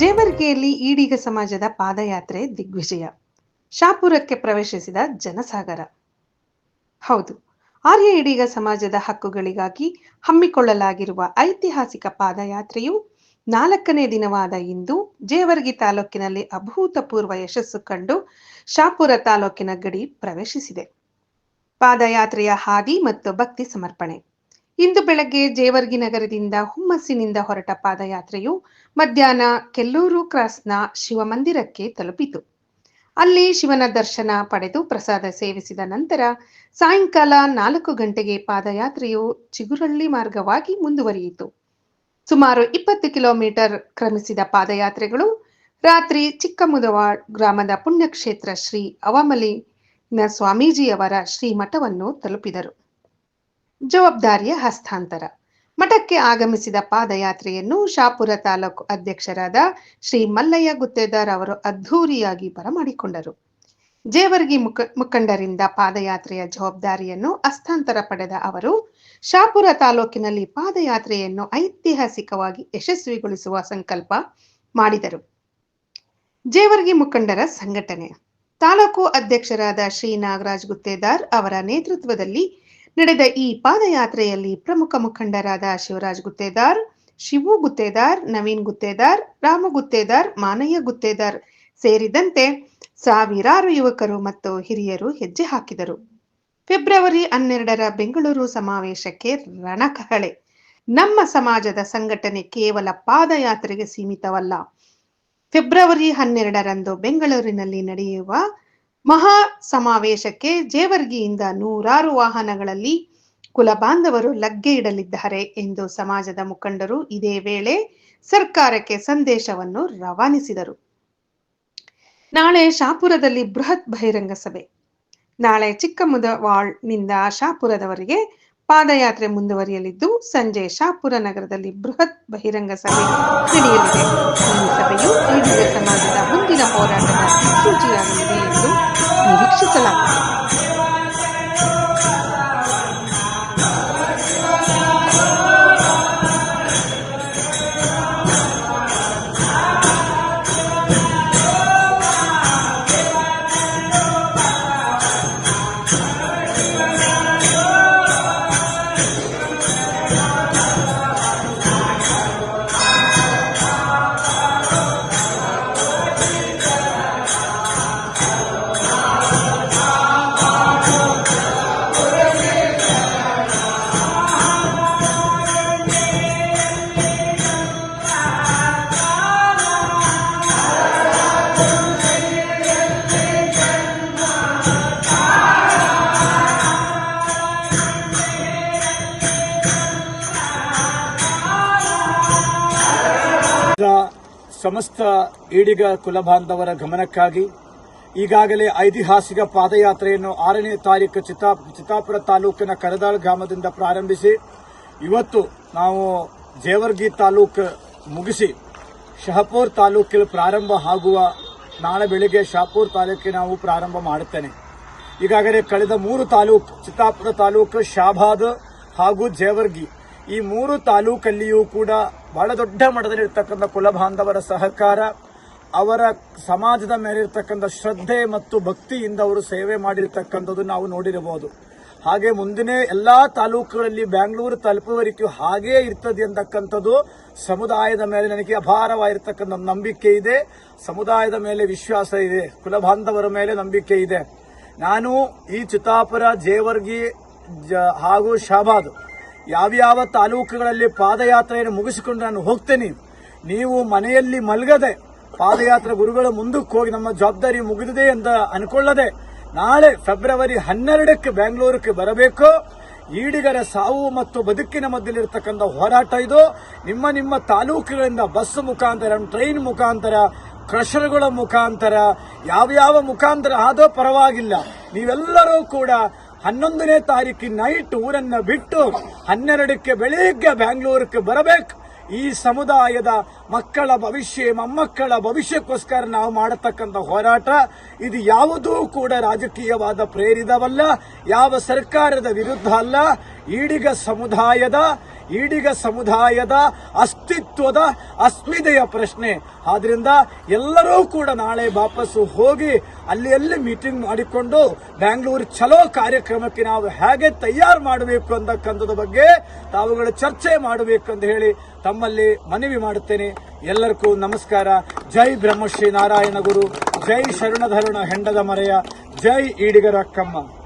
ಜೇವರ್ಗಿಯಲ್ಲಿ ಈಡಿಗ ಸಮಾಜದ ಪಾದಯಾತ್ರೆ ದಿಗ್ವಿಜಯ. ಶಾಪುರಕ್ಕೆ ಪ್ರವೇಶಿಸಿದ ಜನಸಾಗರ. ಹೌದು, ಆರ್ಯ ಈಡಿಗ ಸಮಾಜದ ಹಕ್ಕುಗಳಿಗಾಗಿ ಹಮ್ಮಿಕೊಳ್ಳಲಾಗಿರುವ ಐತಿಹಾಸಿಕ ಪಾದಯಾತ್ರೆಯು ನಾಲ್ಕನೇ ದಿನವಾದ ಇಂದು ಜೇವರ್ಗಿ ತಾಲೂಕಿನಲ್ಲಿ ಅಭೂತಪೂರ್ವ ಯಶಸ್ಸು ಕಂಡು ಶಾಪುರ ತಾಲೂಕಿನ ಗಡಿ ಪ್ರವೇಶಿಸಿದೆ. ಪಾದಯಾತ್ರೆಯ ಹಾದಿ ಮತ್ತು ಭಕ್ತಿ ಸಮರ್ಪಣೆ. ಇಂದು ಬೆಳಗ್ಗೆ ಜೇವರ್ಗಿ ನಗರದಿಂದ ಹುಮ್ಮಸ್ಸಿನಿಂದ ಹೊರಟ ಪಾದಯಾತ್ರೆಯು ಮಧ್ಯಾಹ್ನ ಕೆಲ್ಲೂರು ಕ್ರಾಸ್ನ ಶಿವಮಂದಿರಕ್ಕೆ ತಲುಪಿತು. ಅಲ್ಲಿ ಶಿವನ ದರ್ಶನ ಪಡೆದು ಪ್ರಸಾದ ಸೇವಿಸಿದ ನಂತರ ಸಾಯಂಕಾಲ ನಾಲ್ಕು ಗಂಟೆಗೆ ಪಾದಯಾತ್ರೆಯು ಚಿಗುರಳ್ಳಿ ಮಾರ್ಗವಾಗಿ ಮುಂದುವರಿಯಿತು. ಸುಮಾರು ಇಪ್ಪತ್ತು ಕಿಲೋಮೀಟರ್ ಕ್ರಮಿಸಿದ ಪಾದಯಾತ್ರೆಗಳು ರಾತ್ರಿ ಚಿಕ್ಕಮುದವಾಡ್ ಗ್ರಾಮದ ಪುಣ್ಯಕ್ಷೇತ್ರ ಶ್ರೀ ಅವಮಲಿನ ಸ್ವಾಮೀಜಿಯವರ ಶ್ರೀಮಠವನ್ನು ತಲುಪಿದರು. ಜವಾಬ್ದಾರಿಯ ಹಸ್ತಾಂತರ. ಮಠಕ್ಕೆ ಆಗಮಿಸಿದ ಪಾದಯಾತ್ರೆಯನ್ನು ಶಾಪುರ ತಾಲೂಕು ಅಧ್ಯಕ್ಷರಾದ ಶ್ರೀ ಮಲ್ಲಯ್ಯ ಗುತ್ತೇದಾರ್ ಅವರು ಅದ್ಧೂರಿಯಾಗಿ ಬರಮಾಡಿಕೊಂಡರು. ಜೇವರ್ಗಿ ಮುಖ ಮುಖಂಡರಿಂದ ಪಾದಯಾತ್ರೆಯ ಜವಾಬ್ದಾರಿಯನ್ನು ಹಸ್ತಾಂತರ ಪಡೆದ ಅವರು, ಶಾಪುರ ತಾಲೂಕಿನಲ್ಲಿ ಪಾದಯಾತ್ರೆಯನ್ನು ಐತಿಹಾಸಿಕವಾಗಿ ಯಶಸ್ವಿಗೊಳಿಸುವ ಸಂಕಲ್ಪ ಮಾಡಿದರು. ಜೇವರ್ಗಿ ಮುಖಂಡರ ಸಂಘಟನೆ. ತಾಲೂಕು ಅಧ್ಯಕ್ಷರಾದ ಶ್ರೀ ನಾಗರಾಜ್ ಗುತ್ತೇದಾರ್ ಅವರ ನೇತೃತ್ವದಲ್ಲಿ ನಡೆದ ಈ ಪಾದಯಾತ್ರೆಯಲ್ಲಿ ಪ್ರಮುಖ ಮುಖಂಡರಾದ ಶಿವರಾಜ್ ಗುತ್ತೇದಾರ್, ಶಿವು ಗುತ್ತೇದಾರ್, ನವೀನ್ ಗುತ್ತೇದಾರ್, ರಾಮ ಗುತ್ತೇದಾರ್, ಮಾನಯ್ಯ ಗುತ್ತೇದಾರ್ ಸೇರಿದಂತೆ ಸಾವಿರಾರು ಯುವಕರು ಮತ್ತು ಹಿರಿಯರು ಹೆಜ್ಜೆ ಹಾಕಿದರು. ಫೆಬ್ರವರಿ ಹನ್ನೆರಡರ ಬೆಂಗಳೂರು ಸಮಾವೇಶಕ್ಕೆ ರಣಕಹಳೆ. ನಮ್ಮ ಸಮಾಜದ ಸಂಘಟನೆ ಕೇವಲ ಪಾದಯಾತ್ರೆಗೆ ಸೀಮಿತವಲ್ಲ. ಫೆಬ್ರವರಿ ಹನ್ನೆರಡರಂದು ಬೆಂಗಳೂರಿನಲ್ಲಿ ನಡೆಯುವ ಮಹಾ ಸಮಾವೇಶಕ್ಕೆ ಜೇವರ್ಗಿಯಿಂದ ನೂರಾರು ವಾಹನಗಳಲ್ಲಿ ಕುಲಬಾಂಧವರು ಲಗ್ಗೆ ಇಡಲಿದ್ದಾರೆ ಎಂದು ಸಮಾಜದ ಮುಖಂಡರು ಇದೇ ವೇಳೆ ಸರ್ಕಾರಕ್ಕೆ ಸಂದೇಶವನ್ನು ರವಾನಿಸಿದರು. ನಾಳೆ ಶಾಪುರದಲ್ಲಿ ಬೃಹತ್ ಬಹಿರಂಗ ಸಭೆ. ನಾಳೆ ಚಿಕ್ಕಮುದವಾಳ್ನಿಂದ ಶಾಪುರದವರೆಗೆ ಪಾದಯಾತ್ರೆ ಮುಂದುವರಿಯಲಿದ್ದು ಸಂಜೆ ಶಾಪುರ ನಗರದಲ್ಲಿ ಬೃಹತ್ ಬಹಿರಂಗ ಸಭೆ ನಡೆಯಲಿದೆ. ಈ ಸಭೆಯು ಈ ಸಮಾಜದ ಮುಂದಿನ ಹೋರಾಟದ ಸೂಚಿಯಾಗಲಿದೆ ಎಂದು ನಿರೀಕ್ಷಿಸಲಾಗಿದೆ. ಸಮಸ್ತ ಈಡಿಗ ಕುಲಬಾಂಧವರ ಗಮನಕ್ಕಾಗಿ ಈಗಾಗಲೇ ಐತಿಹಾಸಿಕ ಪಾದಯಾತ್ರೆಯನ್ನು ಆರನೇ ತಾರೀಕು ಚಿತಾ ಚಿತ್ತಾಪುರ ತಾಲೂಕಿನ ಕರದಾಳ್ ಗ್ರಾಮದಿಂದ ಪ್ರಾರಂಭಿಸಿ ಇವತ್ತು ನಾವು ಜೇವರ್ಗಿ ತಾಲೂಕು ಮುಗಿಸಿ ಶಹಪೂರ್ ತಾಲೂಕಿನ ಪ್ರಾರಂಭ ಆಗುವ ನಾಳೆ ಬೆಳಿಗ್ಗೆ ಶಹಪೂರ್ ತಾಲೂಕಿಗೆ ನಾವು ಪ್ರಾರಂಭ ಮಾಡುತ್ತೇನೆ. ಈಗಾಗಲೇ ಕಳೆದ ಮೂರು ತಾಲೂಕು ಚಿತ್ತಾಪುರ ತಾಲೂಕು ಶಾಬಾದ್ ಹಾಗೂ ಜೇವರ್ಗಿ ಈ ಮೂರು ತಾಲೂಕಲ್ಲಿಯೂ ಕೂಡ ಬಹಳ ದೊಡ್ಡ ಮಟ್ಟದಲ್ಲಿರ್ತಕ್ಕಂಥ ಕುಲಬಾಂಧವರ ಸಹಕಾರ, ಅವರ ಸಮಾಜದ ಮೇಲೆ ಮೇಲಿರ್ತಕ್ಕಂಥ ಶ್ರದ್ಧೆ ಮತ್ತು ಭಕ್ತಿಯಿಂದ ಅವರು ಸೇವೆ ಮಾಡಿರ್ತಕ್ಕಂಥದ್ದು ನಾವು ನೋಡಿರಬಹುದು. ಹಾಗೆ ಮುಂದಿನ ಎಲ್ಲಾ ತಾಲೂಕುಗಳಲ್ಲಿ ಬ್ಯಾಂಗ್ಳೂರು ತಲುಪುವವರೆಗೂ ಹಾಗೇ ಇರ್ತದೆ ಅಂತಕ್ಕಂಥದ್ದು ಸಮುದಾಯದ ಮೇಲೆ ನನಗೆ ಅಪಾರವಾಗಿರ್ತಕ್ಕಂಥ ನಂಬಿಕೆ ಇದೆ. ಸಮುದಾಯದ ಮೇಲೆ ವಿಶ್ವಾಸ ಇದೆ. ಕುಲಬಾಂಧವರ ಮೇಲೆ ನಂಬಿಕೆ ಇದೆ. ನಾನು ಈ ಚಿತ್ತಾಪುರ, ಜೇವರ್ಗಿ ಹಾಗೂ ಶಾಬಾದ್ ಯಾವ್ಯಾವ ತಾಲೂಕುಗಳಲ್ಲಿ ಪಾದಯಾತ್ರೆಯನ್ನು ಮುಗಿಸಿಕೊಂಡು ನಾನು ಹೋಗ್ತೇನೆ, ನೀವು ಮನೆಯಲ್ಲಿ ಮಲಗದೆ ಪಾದಯಾತ್ರೆ ಗುರುಗಳ ಮುಂದಕ್ಕೆ ಹೋಗಿ ನಮ್ಮ ಜವಾಬ್ದಾರಿ ಮುಗಿದಿದೆ ಅಂತ ಅನ್ಕೊಳ್ಳದೆ ನಾಳೆ ಫೆಬ್ರವರಿ ಹನ್ನೆರಡಕ್ಕೆ ಬೆಂಗಳೂರಿಗೆ ಬರಬೇಕು. ಈಡಿಗರ ಸಾವು ಮತ್ತು ಬದುಕಿನ ಮಧ್ಯದಲ್ಲಿರ್ತಕ್ಕಂಥ ಹೋರಾಟ ಇದು. ನಿಮ್ಮ ನಿಮ್ಮ ತಾಲೂಕುಗಳಿಂದ ಬಸ್ ಮುಖಾಂತರ, ಟ್ರೈನ್ ಮುಖಾಂತರ, ಕ್ರಷರ್ಗಳ ಮುಖಾಂತರ ಯಾವ್ಯಾವ ಮುಖಾಂತರ ಆದೋ ಪರವಾಗಿಲ್ಲ. ನೀವೆಲ್ಲರೂ ಕೂಡ ಹನ್ನೊಂದನೇ ತಾರೀಕು ನೈಟ್ ಊರನ್ನ ಬಿಟ್ಟು ಹನ್ನೆರಡಕ್ಕೆ ಬೆಳಿಗ್ಗೆ ಬ್ಯಾಂಗ್ಳೂರಿಗೆ ಬರಬೇಕು. ಈ ಸಮುದಾಯದ ಮಕ್ಕಳ ಭವಿಷ್ಯ, ಮೊಮ್ಮಕ್ಕಳ ಭವಿಷ್ಯಕ್ಕೋಸ್ಕರ ನಾವು ಮಾಡತಕ್ಕಂಥ ಹೋರಾಟ, ಇದು ಯಾವುದೂ ಕೂಡ ರಾಜಕೀಯವಾದ ಪ್ರೇರಿತವಲ್ಲ, ಯಾವ ಸರ್ಕಾರದ ವಿರುದ್ಧ ಅಲ್ಲ, ಈಡಿಗ ಸಮುದಾಯದ ಈಡಿಗ ಸಮುದಾಯದ ಅಸ್ತಿತ್ವದ ಅಸ್ಮಿತೆಯ ಪ್ರಶ್ನೆ. ಆದ್ರಿಂದ ಎಲ್ಲರೂ ಕೂಡ ನಾಳೆ ವಾಪಸ್ಸು ಹೋಗಿ ಅಲ್ಲಿ ಅಲ್ಲಿ ಮೀಟಿಂಗ್ ಮಾಡಿಕೊಂಡು ಬ್ಯಾಂಗ್ಳೂರು ಚಲೋ ಕಾರ್ಯಕ್ರಮಕ್ಕೆ ನಾವು ಹೇಗೆ ತಯಾರು ಮಾಡಬೇಕು ಅಂತಕ್ಕಂಥದ ಬಗ್ಗೆ ತಾವುಗಳು ಚರ್ಚೆ ಮಾಡಬೇಕು ಅಂತ ಹೇಳಿ ತಮ್ಮಲ್ಲಿ ಮನವಿ ಮಾಡುತ್ತೇನೆ. ಎಲ್ಲರಿಗೂ ನಮಸ್ಕಾರ. ಜೈ ಬ್ರಹ್ಮಶ್ರೀ ನಾರಾಯಣ ಗುರು ಜೈ ಶರಣಧರುಣ ಹೆಂಡದ ಮರೆಯ. ಜೈ ಈಡಿಗರ ಕಮ್ಮ.